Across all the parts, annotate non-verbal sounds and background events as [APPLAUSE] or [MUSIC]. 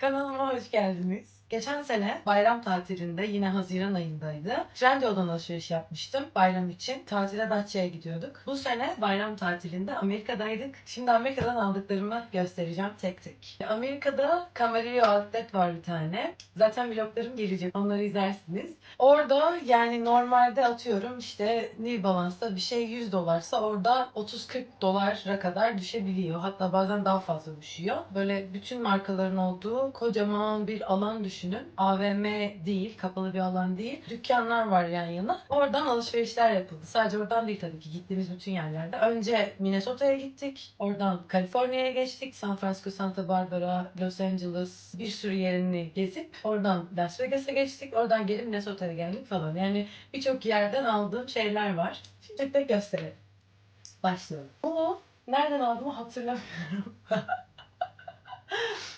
Kanalıma hoş geldiniz. Geçen sene bayram tatilinde yine Haziran ayındaydı. Trendyol'dan alışveriş yapmıştım bayram için. Tatile Datça'ya gidiyorduk. Bu sene bayram tatilinde Amerika'daydık. Şimdi Amerika'dan aldıklarımı göstereceğim tek tek. Amerika'da Camarillo Outlet var bir tane. Zaten vloglarım gelecek. Onları izlersiniz. Orada yani normalde atıyorum işte New Balance'da bir şey 100 dolarsa orada 30-40 dolara kadar düşebiliyor. Hatta bazen daha fazla düşüyor. Böyle bütün markaların olduğu kocaman bir alan düşünün. AVM değil, kapalı bir alan değil. Dükkanlar var yan yana. Oradan alışverişler yapıldı. Sadece oradan değil tabii ki gittiğimiz bütün yerlerde. Önce Minnesota'ya gittik. Oradan Kaliforniya'ya geçtik. San Francisco, Santa Barbara, Los Angeles bir sürü yerini gezip oradan Las Vegas'a geçtik. Oradan gelip Minnesota'ya geldik falan. Yani birçok yerden aldığım şeyler var. Şimdi tek gösterelim. Başlıyorum. Bunu nereden aldığımı hatırlamıyorum. [LAUGHS]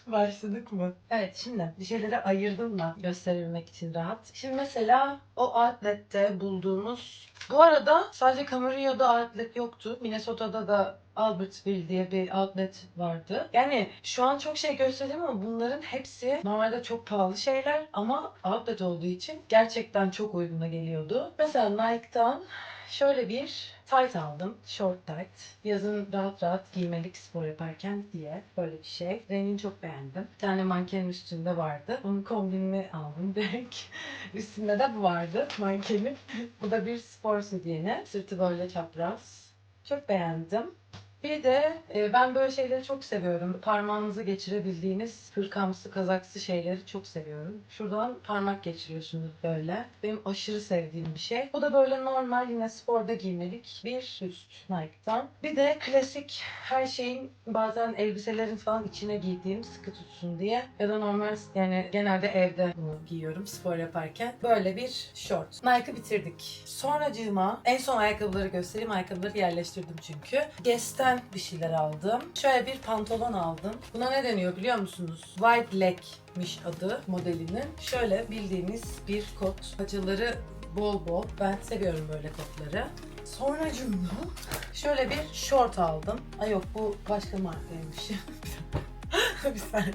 [LAUGHS] Başladık mı? Evet şimdi bir şeyleri ayırdım da gösterebilmek için rahat. Şimdi mesela o outlet'te bulduğumuz bu arada sadece Camarillo'da outlet yoktu. Minnesota'da da Albertville diye bir outlet vardı. Yani şu an çok şey gösterdim ama bunların hepsi normalde çok pahalı şeyler ama outlet olduğu için gerçekten çok uyguna geliyordu. Mesela Nike'dan şöyle bir tight aldım. Short tight. Yazın rahat rahat giymelik spor yaparken diye böyle bir şey. Rengini çok beğendim. Bir tane mankenin üstünde vardı. Bunun kombinini aldım [LAUGHS] direkt. Üstünde de bu vardı mankenin. bu da bir spor sütyeni. Sırtı böyle çapraz. Çok beğendim. Bir de e, ben böyle şeyleri çok seviyorum. Parmağınızı geçirebildiğiniz hırkamsı, kazaksı şeyleri çok seviyorum. Şuradan parmak geçiriyorsunuz böyle. Benim aşırı sevdiğim bir şey. Bu da böyle normal yine sporda giymelik bir üst Nike'dan. Bir de klasik her şeyin bazen elbiselerin falan içine giydiğim sıkı tutsun diye. Ya da normal yani genelde evde bunu giyiyorum spor yaparken. Böyle bir short. Nike'ı bitirdik. Sonracığıma en son ayakkabıları göstereyim. Ayakkabıları yerleştirdim çünkü. Guess'ten bir şeyler aldım. Şöyle bir pantolon aldım. Buna ne deniyor biliyor musunuz? Wide leg'miş adı modelinin. Şöyle bildiğiniz bir kot. Paçaları bol bol. Ben seviyorum böyle kotları. Sonracığıma şöyle bir short aldım. Ay yok bu başka markaymış. [LAUGHS] [LAUGHS] bir saniye.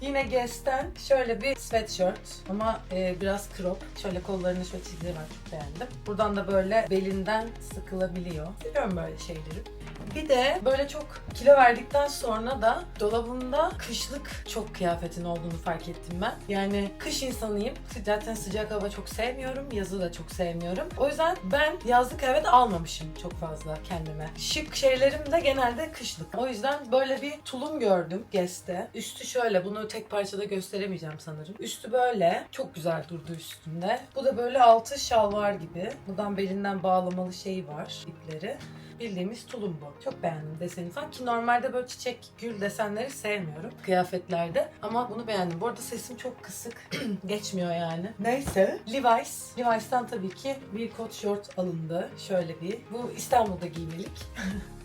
Yine Guess'ten şöyle bir sweatshirt ama e, biraz crop. Şöyle kollarında şöyle çizgileri var çok beğendim. Buradan da böyle belinden sıkılabiliyor. Seviyorum böyle şeyleri. Bir de böyle çok kilo verdikten sonra da dolabımda kışlık çok kıyafetin olduğunu fark ettim ben. Yani kış insanıyım. Zaten sıcak hava çok sevmiyorum. Yazı da çok sevmiyorum. O yüzden ben yazlık kıyafet almamışım çok fazla kendime. Şık şeylerim de genelde kışlık. O yüzden böyle bir tulum gördüm Guess'te. Üstü şöyle. Bunu tek parçada gösteremeyeceğim sanırım. Üstü böyle. Çok güzel durdu üstünde. Bu da böyle altı şalvar gibi. Buradan belinden bağlamalı şeyi var ipleri bildiğimiz tulum bu. Çok beğendim deseni falan ki normalde böyle çiçek, gül desenleri sevmiyorum kıyafetlerde ama bunu beğendim. Bu arada sesim çok kısık [CLEARS THROAT] geçmiyor yani. Neyse. Levi's. Levi's'tan tabii ki bir kot short alındı. Şöyle bir. Bu İstanbul'da giymelik. [LAUGHS]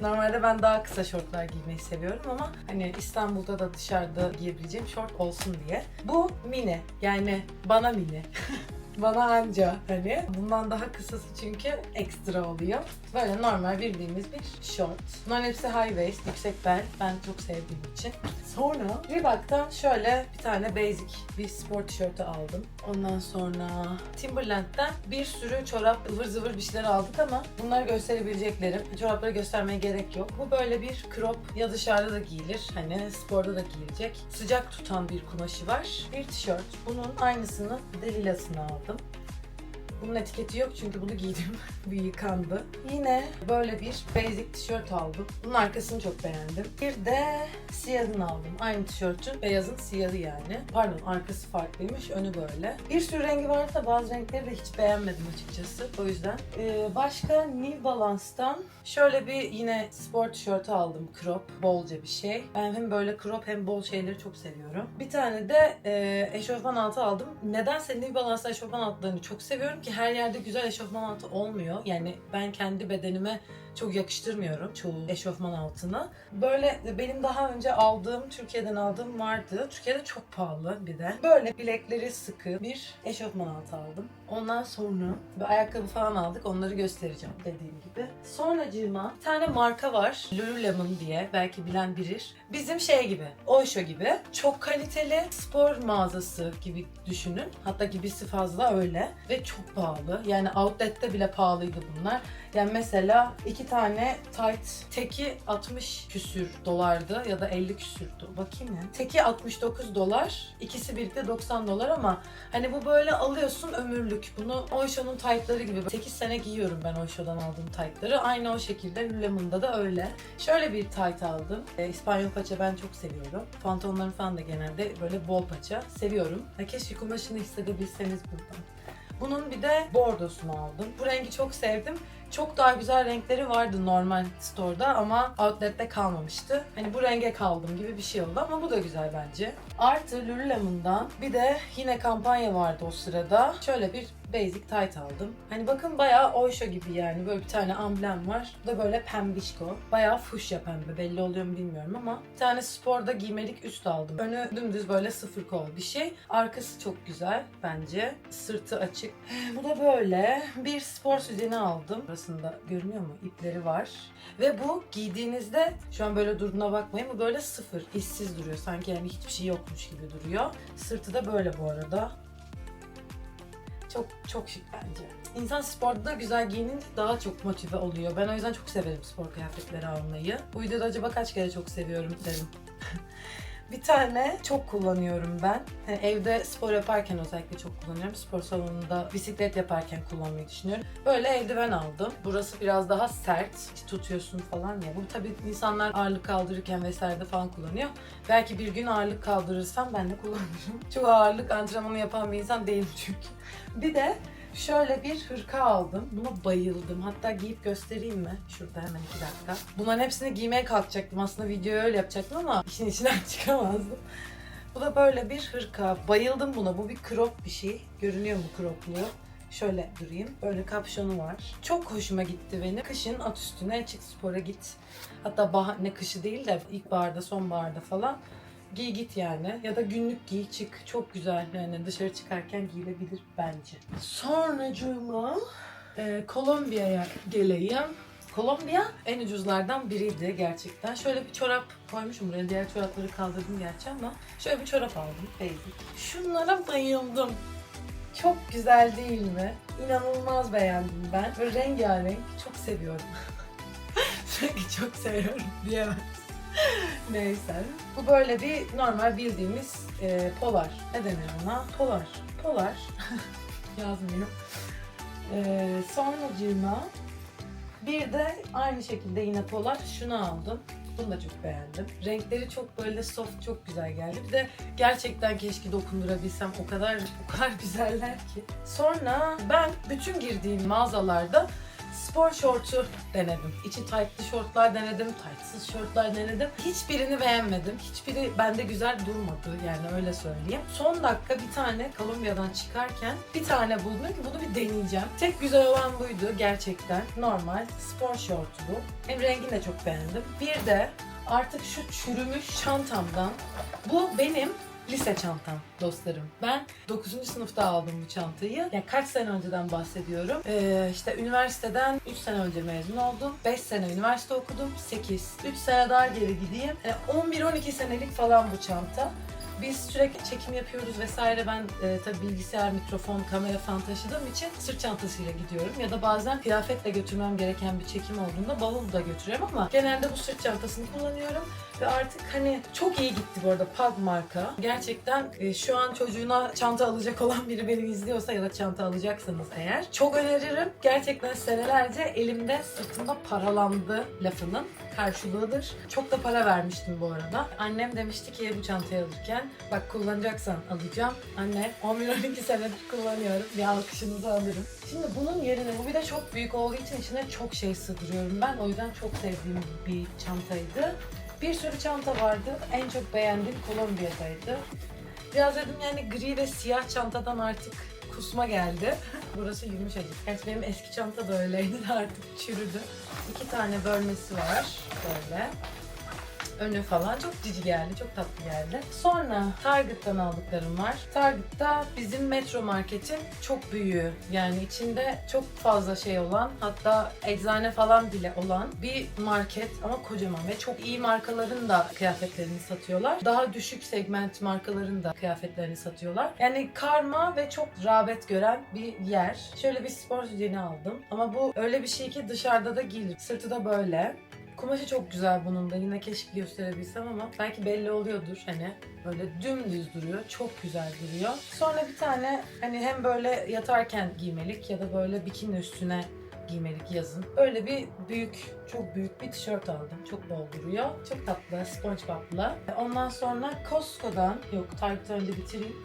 Normalde ben daha kısa şortlar giymeyi seviyorum ama hani İstanbul'da da dışarıda giyebileceğim şort olsun diye. Bu mini. Yani bana mini. [LAUGHS] Bana anca hani. Bundan daha kısası çünkü ekstra oluyor. Böyle normal bildiğimiz bir short. Bunların hepsi high waist, yüksek bel. Ben çok sevdiğim için. Sonra Reebok'tan şöyle bir tane basic bir spor tişörtü aldım. Ondan sonra Timberland'den bir sürü çorap, ıvır zıvır bir şeyler aldık ama bunları gösterebileceklerim. Çorapları göstermeye gerek yok. Bu böyle bir crop ya dışarıda da giyilir. Hani sporda da giyilecek. Sıcak tutan bir kumaşı var. Bir tişört. Bunun aynısını bir aldım. Bunun etiketi yok çünkü bunu giydim. [LAUGHS] Bu yıkandı. Yine böyle bir basic tişört aldım. Bunun arkasını çok beğendim. Bir de siyahını aldım. Aynı tişörtün beyazın siyahı yani. Pardon arkası farklıymış. Önü böyle. Bir sürü rengi vardı da bazı renkleri de hiç beğenmedim açıkçası. O yüzden. Ee, başka New Balance'tan şöyle bir yine spor tişörtü aldım. Crop. Bolca bir şey. Ben hem böyle crop hem bol şeyleri çok seviyorum. Bir tane de e, eşofman altı aldım. Nedense New Balance'da eşofman altlarını çok seviyorum ki her yerde güzel eşofman altı olmuyor. Yani ben kendi bedenime çok yakıştırmıyorum çoğu eşofman altına. Böyle benim daha önce aldığım, Türkiye'den aldığım vardı. Türkiye'de çok pahalı bir de. Böyle bilekleri sıkı bir eşofman altı aldım. Ondan sonra bir ayakkabı falan aldık. Onları göstereceğim dediğim gibi. Sonracığıma bir tane marka var. Lululemon diye. Belki bilen bilir. Bizim şey gibi. Oysho gibi. Çok kaliteli spor mağazası gibi düşünün. Hatta gibisi fazla öyle. Ve çok pahalı. Yani outlet'te bile pahalıydı bunlar. Yani mesela iki tane tight teki 60 küsür dolardı ya da 50 küsürdü. Bakayım ya. Teki 69 dolar. ikisi birlikte 90 dolar ama hani bu böyle alıyorsun ömürlük. Bunu Oysho'nun tight'ları gibi. 8 sene giyiyorum ben Oysho'dan aldığım tight'ları. Aynı o şekilde Lululemon'da da öyle. Şöyle bir tight aldım. E, İspanyol paça ben çok seviyorum. Pantolonlarım falan da genelde böyle bol paça. Seviyorum. Ya keşke kumaşını hissedebilseniz buradan. Bunun bir de bordosunu aldım. Bu rengi çok sevdim. Çok daha güzel renkleri vardı normal store'da ama outlet'te kalmamıştı. Hani bu renge kaldım gibi bir şey oldu ama bu da güzel bence. Artı Lululemon'dan bir de yine kampanya vardı o sırada. Şöyle bir basic tight aldım. Hani bakın bayağı Oysho gibi yani böyle bir tane amblem var. Bu da böyle pembişko. Bayağı fuşya pembe belli oluyor mu bilmiyorum ama bir tane sporda giymelik üst aldım. Önü dümdüz böyle sıfır kol bir şey. Arkası çok güzel bence. Sırtı açık. [SIGHS] Bu da böyle. Bir spor sütyeni aldım. Arasında görünüyor mu? İpleri var. Ve bu giydiğinizde şu an böyle durduğuna bakmayın. Bu böyle sıfır. işsiz duruyor. Sanki yani hiçbir şey yokmuş gibi duruyor. Sırtı da böyle bu arada. Çok çok şık bence. İnsan sporda da güzel giyinince daha çok motive oluyor. Ben o yüzden çok severim spor kıyafetleri almayı. Bu videoda acaba kaç kere çok seviyorum derim. [LAUGHS] Bir tane çok kullanıyorum ben. Yani evde spor yaparken özellikle çok kullanıyorum. Spor salonunda bisiklet yaparken kullanmayı düşünüyorum. Böyle eldiven aldım. Burası biraz daha sert. İşte tutuyorsun falan ya. Bu tabii insanlar ağırlık kaldırırken vesaire de falan kullanıyor. Belki bir gün ağırlık kaldırırsam ben de kullanırım. [LAUGHS] Çok ağırlık antrenmanı yapan bir insan değilim çünkü. Bir de Şöyle bir hırka aldım. Buna bayıldım. Hatta giyip göstereyim mi? Şurada hemen iki dakika. Bunların hepsini giymeye kalkacaktım. Aslında videoyu öyle yapacaktım ama [LAUGHS] işin içinden çıkamazdım. Bu da böyle bir hırka. Bayıldım buna. Bu bir crop bir şey. Görünüyor mu cropluğu? Şöyle durayım. Böyle kapşonu var. Çok hoşuma gitti benim. Kışın at üstüne çık spora git. Hatta bah ne kışı değil de ilkbaharda, sonbaharda falan. Giy git yani. Ya da günlük giy çık. Çok güzel yani dışarı çıkarken giyilebilir bence. Sonracığıma e, Kolombiya'ya geleyim. Kolombiya en ucuzlardan biriydi gerçekten. Şöyle bir çorap koymuşum buraya. Diğer çorapları kaldırdım gerçi ama şöyle bir çorap aldım. Basic. Şunlara bayıldım. Çok güzel değil mi? İnanılmaz beğendim ben. Böyle rengarenk. Çok seviyorum. [LAUGHS] Rengi çok seviyorum diyemem. [LAUGHS] Neyse. Bu böyle bir normal bildiğimiz e, polar. Ne denir ona? Polar. Polar. [LAUGHS] Yazmıyor. E, sonracığıma bir de aynı şekilde yine polar şunu aldım. Bunu da çok beğendim. Renkleri çok böyle soft, çok güzel geldi. Bir de gerçekten keşke dokundurabilsem. O kadar o kadar [LAUGHS] güzeller ki. Sonra ben bütün girdiğim mağazalarda spor şortu denedim. İçi tightlı şortlar denedim, tightsız şortlar denedim. Hiçbirini beğenmedim. Hiçbiri bende güzel durmadı yani öyle söyleyeyim. Son dakika bir tane Kolombiya'dan çıkarken bir tane buldum ki bunu bir deneyeceğim. Tek güzel olan buydu gerçekten. Normal spor şortu bu. Hem rengini de çok beğendim. Bir de artık şu çürümüş çantamdan bu benim lise çantam dostlarım. Ben 9. sınıfta aldım bu çantayı. Yani kaç sene önceden bahsediyorum. Ee, işte üniversiteden 3 sene önce mezun oldum. 5 sene üniversite okudum. 8. 3 sene daha geri gideyim. Yani 11-12 senelik falan bu çanta. Biz sürekli çekim yapıyoruz vesaire. Ben e, tabii bilgisayar, mikrofon, kamera falan taşıdığım için sırt çantasıyla gidiyorum. Ya da bazen kıyafetle götürmem gereken bir çekim olduğunda bavul da götürüyorum ama genelde bu sırt çantasını kullanıyorum. Ve artık hani çok iyi gitti bu arada Pug marka. Gerçekten e, şu an çocuğuna çanta alacak olan biri beni izliyorsa ya da çanta alacaksanız eğer çok öneririm. Gerçekten senelerce elimde sırtımda paralandı lafının karşılığıdır. Çok da para vermiştim bu arada. Annem demişti ki bu çantayı alırken bak kullanacaksan alacağım. Anne 11-12 senedir kullanıyorum. Bir alkışınızı alırım. Şimdi bunun yerine bu bir de çok büyük olduğu için içine çok şey sığdırıyorum ben. O yüzden çok sevdiğim bir çantaydı. Bir sürü çanta vardı. En çok beğendiğim Kolombiya'daydı. Biraz dedim yani gri ve siyah çantadan artık kusma geldi. Burası yumuşacık. Gerçi benim eski çanta da öyleydi artık çürüdü. İki tane bölmesi var böyle. Önü falan çok cici geldi, çok tatlı geldi. Sonra Target'tan aldıklarım var. Target'ta bizim Metro Market'in çok büyüğü. Yani içinde çok fazla şey olan, hatta eczane falan bile olan bir market ama kocaman ve çok iyi markaların da kıyafetlerini satıyorlar. Daha düşük segment markaların da kıyafetlerini satıyorlar. Yani karma ve çok rağbet gören bir yer. Şöyle bir spor sütyeni aldım. Ama bu öyle bir şey ki dışarıda da giyilir. Sırtı da böyle. Kumaşı çok güzel bunun da. Yine keşke gösterebilsem ama belki belli oluyordur hani. Böyle dümdüz duruyor. Çok güzel duruyor. Sonra bir tane hani hem böyle yatarken giymelik ya da böyle bikini üstüne giymelik yazın. Böyle bir büyük, çok büyük bir tişört aldım. Çok bol duruyor. Çok tatlı, SpongeBob'la. Ondan sonra Costco'dan, yok Target'ı önce bitireyim.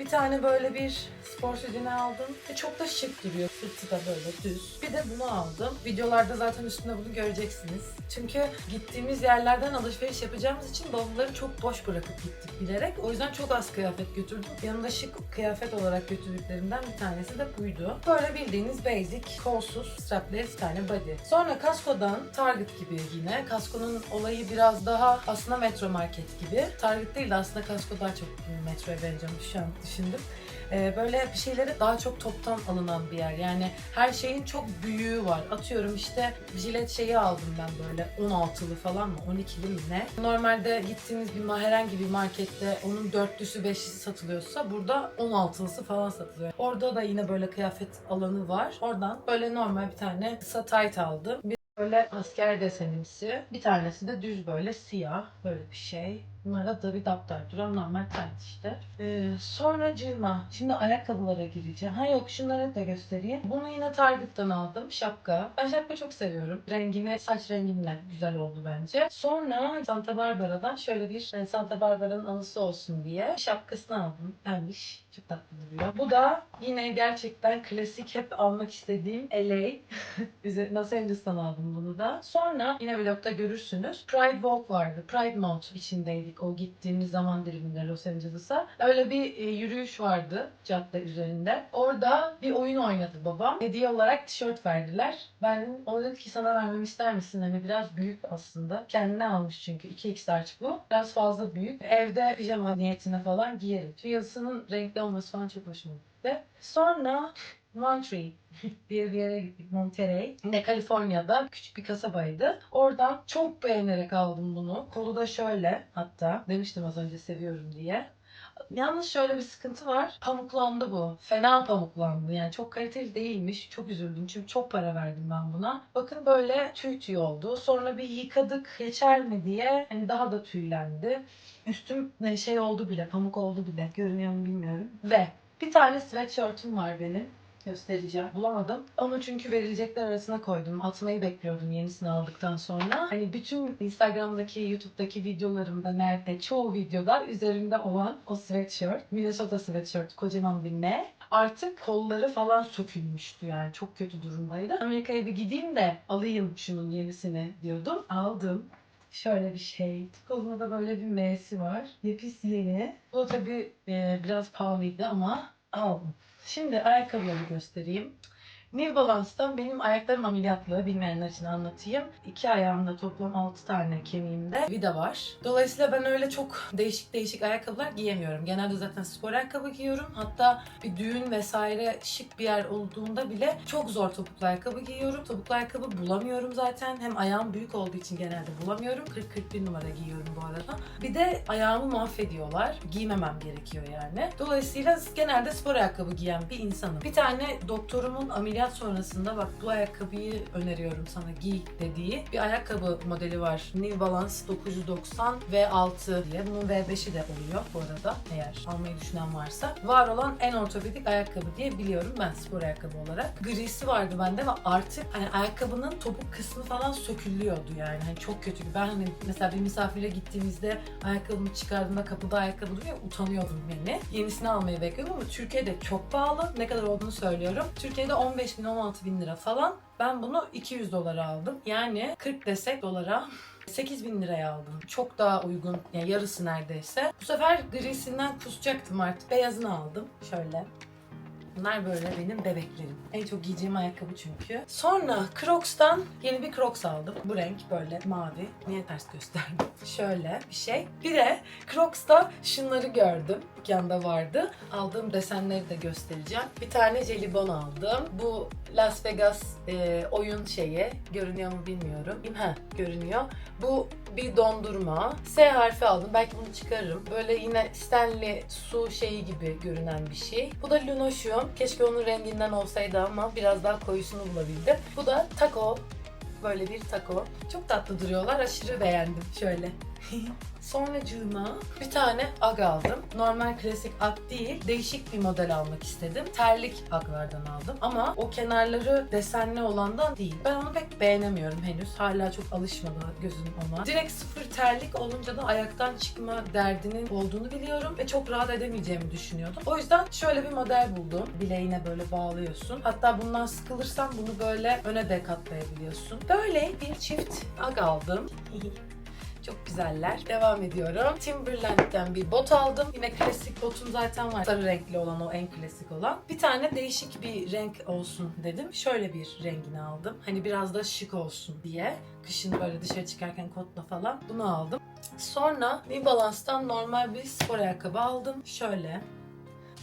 Bir tane böyle bir spor sütyeni aldım. Ve çok da şık duruyor. Sırtı da böyle düz. Bir de bunu aldım. Videolarda zaten üstünde bunu göreceksiniz. Çünkü gittiğimiz yerlerden alışveriş yapacağımız için bavulları çok boş bırakıp gittik bilerek. O yüzden çok az kıyafet götürdüm. Yanımda şık kıyafet olarak götürdüklerimden bir tanesi de buydu. Böyle bildiğiniz basic, kolsuz, strapless tane body. Sonra Casco'dan Target gibi yine. Casco'nun olayı biraz daha aslında metro market gibi. Target değil de aslında Casco daha çok metroya benziyormuş şu an düşündüm. Ee, böyle bir şeyleri daha çok toptan alınan bir yer. Yani her şeyin çok büyüğü var. Atıyorum işte jilet şeyi aldım ben böyle 16'lı falan mı 12'li mi ne? Normalde gittiğiniz bir herhangi bir markette onun dörtlüsü beşlisi satılıyorsa burada 16'lısı falan satılıyor. Orada da yine böyle kıyafet alanı var. Oradan böyle normal bir tane kısa tight aldım. Bir böyle asker desenimsi. Bir tanesi de düz böyle siyah böyle bir şey. Bunlara da daptar duran normal tight işte. Ee, sonra cırma. Şimdi ayakkabılara gireceğim. Ha yok şunları da göstereyim. Bunu yine Target'tan aldım. Şapka. Ben şapka çok seviyorum. Rengini saç rengimle güzel oldu bence. Sonra Santa Barbara'dan şöyle bir yani Santa Barbara'nın anısı olsun diye şapkasını aldım. Pembiş. Çok tatlı duruyor. Bu da yine gerçekten klasik hep almak istediğim LA. [LAUGHS] Los Angeles'tan aldım bunu da. Sonra yine vlogda görürsünüz. Pride Walk vardı. Pride Month içindeydik o gittiğimiz zaman diliminde Los Angeles'a. Öyle bir e, yürüyüş vardı cadde üzerinde. Orada bir oyun oynadı babam. Hediye olarak tişört verdiler. Ben o dedi ki sana vermemi ister misin? Hani biraz büyük aslında. Kendine almış çünkü. 2x large bu. Biraz fazla büyük. Evde pijama niyetine falan giyerim. Şu yazısının renkli olması falan çok hoşuma gitti. Sonra Monterey [LAUGHS] diye bir yere gittik. Monterey. Yine Kaliforniya'da küçük bir kasabaydı. Oradan çok beğenerek aldım bunu. Kolu da şöyle hatta. Demiştim az önce seviyorum diye. Yalnız şöyle bir sıkıntı var. Pamuklandı bu. Fena pamuklandı. Yani çok kaliteli değilmiş. Çok üzüldüm çünkü çok para verdim ben buna. Bakın böyle tüy tüy oldu. Sonra bir yıkadık geçer mi diye hani daha da tüylendi. Üstüm ne şey oldu bile, pamuk oldu bile. Görünüyor mu bilmiyorum. Ve bir tane sweatshirt'üm var benim göstereceğim. Bulamadım. Onu çünkü verilecekler arasına koydum. Atmayı bekliyordum yenisini aldıktan sonra. Hani bütün Instagram'daki, YouTube'daki videolarımda nerede çoğu videoda üzerinde olan o sweatshirt. Minnesota sweatshirt. Kocaman bir ne. Artık kolları falan sökülmüştü yani. Çok kötü durumdaydı. Amerika'ya bir gideyim de alayım şunun yenisini diyordum. Aldım. Şöyle bir şey. Koluna da böyle bir M'si var. Yepis yeni. Bu tabii e, biraz pahalıydı ama aldım. Şimdi ayakkabıları göstereyim. New Balance'dan benim ayaklarım ameliyatlı. Bilmeyenler için anlatayım. İki ayağımda toplam 6 tane kemiğimde vida var. Dolayısıyla ben öyle çok değişik değişik ayakkabılar giyemiyorum. Genelde zaten spor ayakkabı giyiyorum. Hatta bir düğün vesaire şık bir yer olduğunda bile çok zor topuklu ayakkabı giyiyorum. Topuklu ayakkabı bulamıyorum zaten. Hem ayağım büyük olduğu için genelde bulamıyorum. 40-41 numara giyiyorum bu arada. Bir de ayağımı mahvediyorlar. Giymemem gerekiyor yani. Dolayısıyla genelde spor ayakkabı giyen bir insanım. Bir tane doktorumun ameliyat sonrasında bak bu ayakkabıyı öneriyorum sana giy dediği bir ayakkabı modeli var. New Balance 990 V6 diye. Bunun V5'i de oluyor bu arada eğer almayı düşünen varsa. Var olan en ortopedik ayakkabı diye biliyorum ben spor ayakkabı olarak. Grisi vardı bende ve artık hani ayakkabının topuk kısmı falan sökülüyordu yani. Hani çok kötü. Ben hani mesela bir misafire gittiğimizde ayakkabımı çıkardığımda kapıda ayakkabı duruyor utanıyordum yani. Yenisini almayı bekliyordum ama Türkiye'de çok pahalı. Ne kadar olduğunu söylüyorum. Türkiye'de 15 bin 16 bin lira falan. Ben bunu 200 dolara aldım. Yani 40 desek dolara 8 bin liraya aldım. Çok daha uygun. Yani yarısı neredeyse. Bu sefer grisinden kusacaktım artık. Beyazını aldım. Şöyle. Bunlar böyle benim bebeklerim. En çok giyeceğim ayakkabı çünkü. Sonra Crocs'tan yeni bir Crocs aldım. Bu renk böyle mavi. Niye ters gösterdim? [LAUGHS] Şöyle bir şey. Bir de Crocs'ta şunları gördüm. Dükkanda vardı. Aldığım desenleri de göstereceğim. Bir tane jelibon aldım. Bu Las Vegas e, oyun şeyi. Görünüyor mu bilmiyorum. Ha görünüyor. Bu bir dondurma. S harfi aldım. Belki bunu çıkarırım. Böyle yine Stanley su şeyi gibi görünen bir şey. Bu da Lunoşum. Keşke onun renginden olsaydı ama biraz daha koyusunu bulabildim. Bu da taco. Böyle bir taco. Çok tatlı duruyorlar. Aşırı beğendim. Şöyle. [LAUGHS] Sonracığıma bir tane ag aldım. Normal klasik ag değil, değişik bir model almak istedim. Terlik aglardan aldım ama o kenarları desenli olandan değil. Ben onu pek beğenemiyorum henüz. Hala çok alışmadı gözüm ona. Direkt sıfır terlik olunca da ayaktan çıkma derdinin olduğunu biliyorum ve çok rahat edemeyeceğimi düşünüyordum. O yüzden şöyle bir model buldum. Bileğine böyle bağlıyorsun. Hatta bundan sıkılırsan bunu böyle öne de katlayabiliyorsun. Böyle bir çift ag aldım. [LAUGHS] Çok güzeller. Devam ediyorum. Timberland'den bir bot aldım. Yine klasik botum zaten var. Sarı renkli olan o en klasik olan. Bir tane değişik bir renk olsun dedim. Şöyle bir rengini aldım. Hani biraz da şık olsun diye. Kışın böyle dışarı çıkarken kotla falan bunu aldım. Sonra New Balance'tan normal bir spor ayakkabı aldım. Şöyle.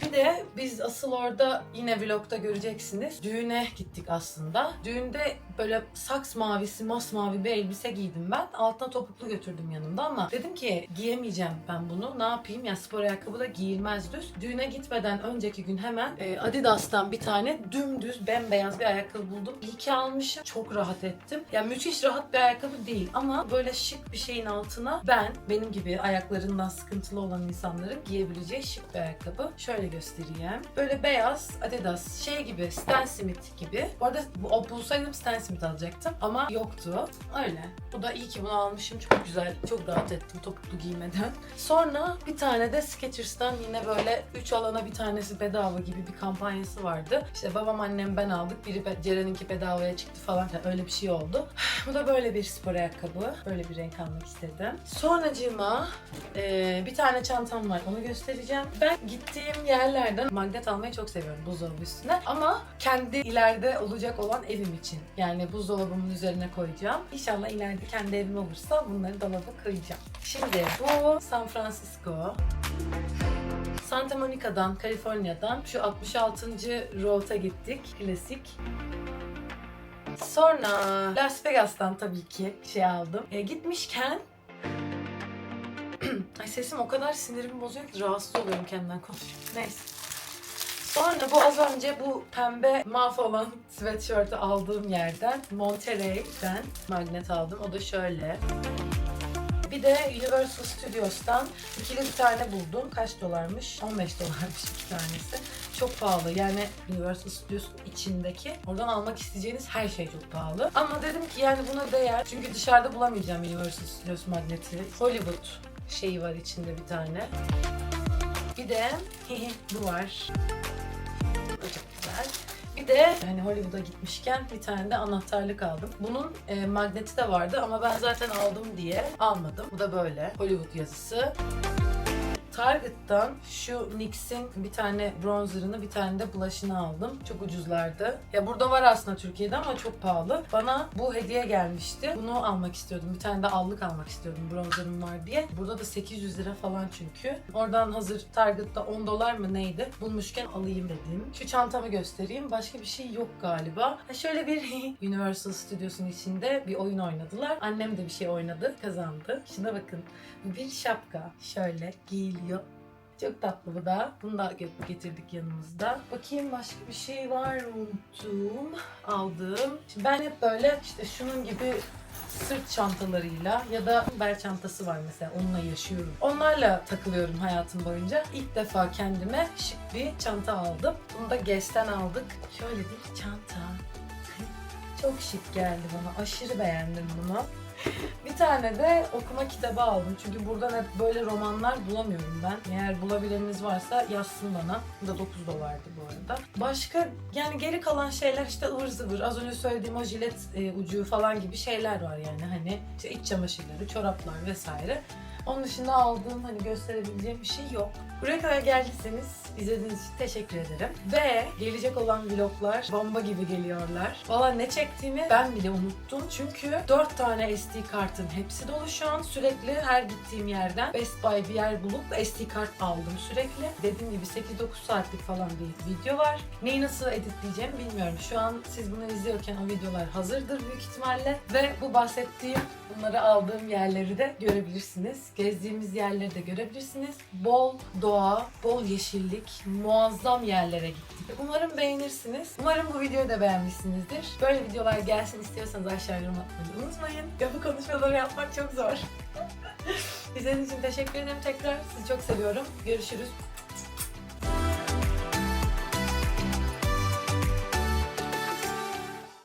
Bir de biz asıl orada yine vlogda göreceksiniz. Düğüne gittik aslında. Düğünde böyle saks mavisi, masmavi bir elbise giydim ben. Altına topuklu götürdüm yanımda ama dedim ki giyemeyeceğim ben bunu. Ne yapayım? Ya spor ayakkabı da giyilmez düz. Düğüne gitmeden önceki gün hemen e, Adidas'tan bir tane dümdüz bembeyaz bir ayakkabı buldum. İyi ki almışım. Çok rahat ettim. Ya müthiş rahat bir ayakkabı değil ama böyle şık bir şeyin altına ben benim gibi ayaklarından sıkıntılı olan insanların giyebileceği şık bir ayakkabı. Şöyle göstereyim. Böyle beyaz Adidas şey gibi Stan Smith gibi. Bu arada bu, bulsaydım Stan Smith alacaktım ama yoktu. Öyle. Bu da iyi ki bunu almışım. Çok güzel. Çok rahat ettim topuklu giymeden. Sonra bir tane de Skechers'tan yine böyle 3 alana bir tanesi bedava gibi bir kampanyası vardı. İşte babam annem ben aldık. Biri be- Ceren'inki bedavaya çıktı falan. Yani öyle bir şey oldu. [SIGHS] Bu da böyle bir spor ayakkabı. Böyle bir renk almak istedim. Sonracığıma ee, bir tane çantam var onu göstereceğim. Ben gittiğim yerlerden magnet almayı çok seviyorum buzdolabı üstüne. Ama kendi ileride olacak olan evim için. Yani buzdolabımın üzerine koyacağım. İnşallah ileride kendi evim olursa bunları dolaba koyacağım. Şimdi bu San Francisco. Santa Monica'dan, Kaliforniya'dan şu 66. Road'a gittik. Klasik. Sonra Las Vegas'tan tabii ki şey aldım. E, gitmişken [CLEARS THROAT] Ay sesim o kadar sinirimi bozuyor ki rahatsız oluyorum kendimden konuşuyorum. Neyse. Sonra bu az önce bu pembe mahvolan [LAUGHS] sweatshirt'ı aldığım yerden Monterey'den magnet aldım. O da şöyle. Bir de Universal Studios'tan ikili bir tane buldum. Kaç dolarmış? 15 dolarmış iki tanesi. Çok pahalı. Yani Universal Studios'un içindeki. Oradan almak isteyeceğiniz her şey çok pahalı. Ama dedim ki yani buna değer. Çünkü dışarıda bulamayacağım Universal Studios magneti. Hollywood şeyi var içinde bir tane. Bir de bu var. Çok güzel. Bir de hani Hollywood'a gitmişken bir tane de anahtarlık aldım. Bunun e, magneti de vardı ama ben zaten aldım diye almadım. Bu da böyle Hollywood yazısı. Target'tan şu NYX'in bir tane bronzerını bir tane de blush'ını aldım. Çok ucuzlardı. Ya burada var aslında Türkiye'de ama çok pahalı. Bana bu hediye gelmişti. Bunu almak istiyordum. Bir tane de allık almak istiyordum bronzerim var diye. Burada da 800 lira falan çünkü. Oradan hazır Target'ta 10 dolar mı neydi? Bulmuşken alayım dedim. Şu çantamı göstereyim. Başka bir şey yok galiba. Ha şöyle bir [LAUGHS] Universal Studios'un içinde bir oyun oynadılar. Annem de bir şey oynadı. Kazandı. Şuna bakın. Bir şapka. Şöyle giyiliyor. Çok tatlı bu da. Bunu da ge- getirdik yanımızda. Bakayım başka bir şey var mı unuttum. Aldığım. Şimdi ben hep böyle işte şunun gibi sırt çantalarıyla ya da bel çantası var mesela onunla yaşıyorum. Onlarla takılıyorum hayatım boyunca. İlk defa kendime şık bir çanta aldım. Bunu da Guess'ten aldık. Şöyle bir çanta. [LAUGHS] Çok şık geldi bana. Aşırı beğendim bunu. Bir tane de okuma kitabı aldım. Çünkü buradan hep böyle romanlar bulamıyorum ben. Eğer bulabileniniz varsa yazsın bana. Bu da 9 dolardı bu arada. Başka yani geri kalan şeyler işte ıvır zıvır. Az önce söylediğim o jilet e, ucu falan gibi şeyler var yani. Hani işte iç çamaşırları, çoraplar vesaire. Onun dışında aldığım hani gösterebileceğim bir şey yok. Buraya kadar geldiyseniz izlediğiniz için teşekkür ederim. Ve gelecek olan vloglar bomba gibi geliyorlar. Valla ne çektiğimi ben bile unuttum. Çünkü 4 tane SD kartın hepsi dolu şu an. Sürekli her gittiğim yerden Best Buy bir yer bulup SD kart aldım sürekli. Dediğim gibi 8-9 saatlik falan bir video var. Neyi nasıl editleyeceğimi bilmiyorum. Şu an siz bunu izliyorken o videolar hazırdır büyük ihtimalle. Ve bu bahsettiğim bunları aldığım yerleri de görebilirsiniz. Gezdiğimiz yerleri de görebilirsiniz. Bol doğa, bol yeşillik, muazzam yerlere gittik. Umarım beğenirsiniz. Umarım bu videoyu da beğenmişsinizdir. Böyle videolar gelsin istiyorsanız aşağıya yorum atmayı unutmayın. Ya bu konuşmaları yapmak çok zor. [LAUGHS] İzlediğiniz için teşekkür ederim tekrar. Sizi çok seviyorum. Görüşürüz.